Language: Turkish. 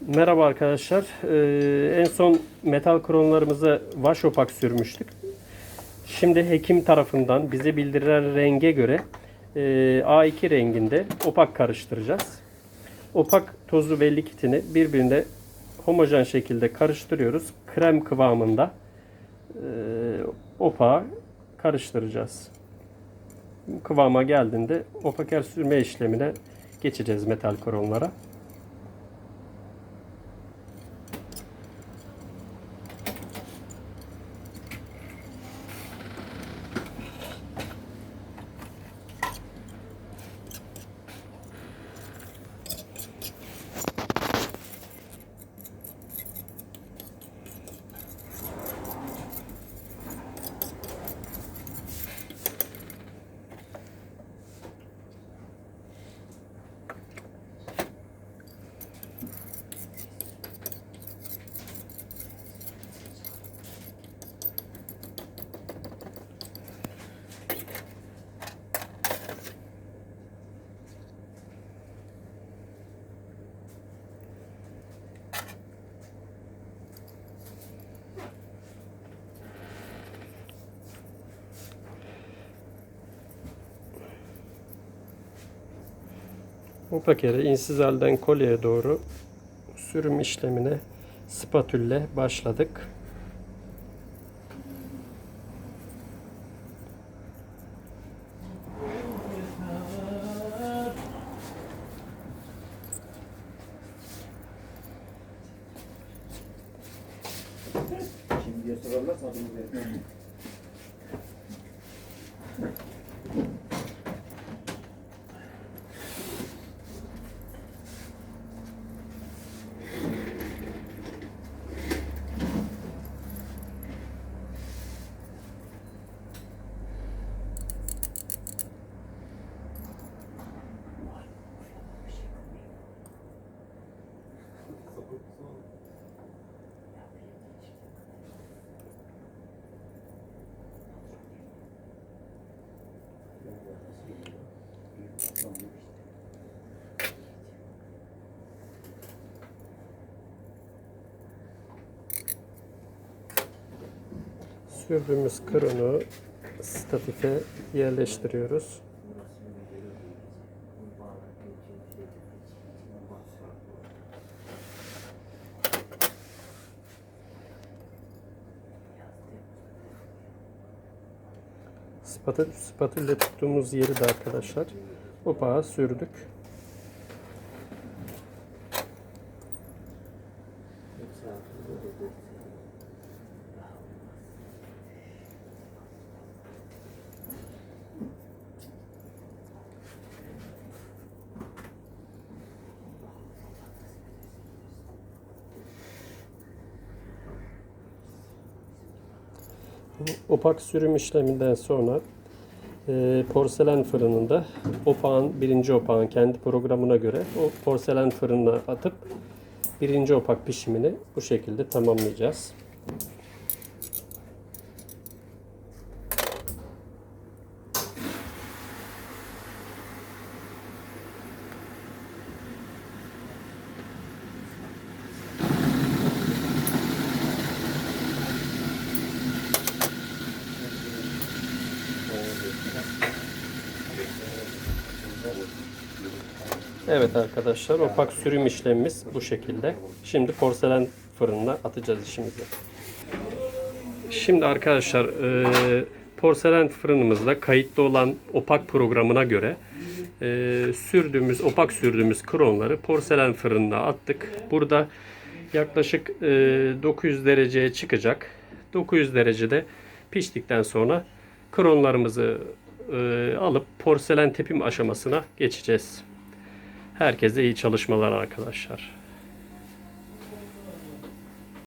Merhaba arkadaşlar. Ee, en son metal kronlarımıza vaş opak sürmüştük. Şimdi hekim tarafından bize bildirilen renge göre e, A2 renginde opak karıştıracağız. Opak tozu ve likitini birbirine homojen şekilde karıştırıyoruz. Krem kıvamında e, opağı karıştıracağız. Kıvama geldiğinde opaker sürme işlemine geçeceğiz metal kronlara. Bu paketi insiz halden kolyeye doğru sürüm işlemine spatülle başladık. Şimdiye sorarlarsa Sürdüğümüz kronu statife yerleştiriyoruz. Spatül, spatülle tuttuğumuz yeri de arkadaşlar opağa sürdük. Bu opak sürüm işleminden sonra e, porselen fırınında opağın, birinci opağın kendi programına göre o porselen fırınına atıp birinci opak pişimini bu şekilde tamamlayacağız. Evet arkadaşlar opak sürüm işlemimiz bu şekilde. Şimdi porselen fırınına atacağız işimizi. Şimdi arkadaşlar e, porselen fırınımızda kayıtlı olan opak programına göre e, sürdüğümüz opak sürdüğümüz kronları porselen fırınına attık. Burada yaklaşık e, 900 dereceye çıkacak. 900 derecede piştikten sonra kronlarımızı e, alıp porselen tepim aşamasına geçeceğiz. Herkese iyi çalışmalar arkadaşlar.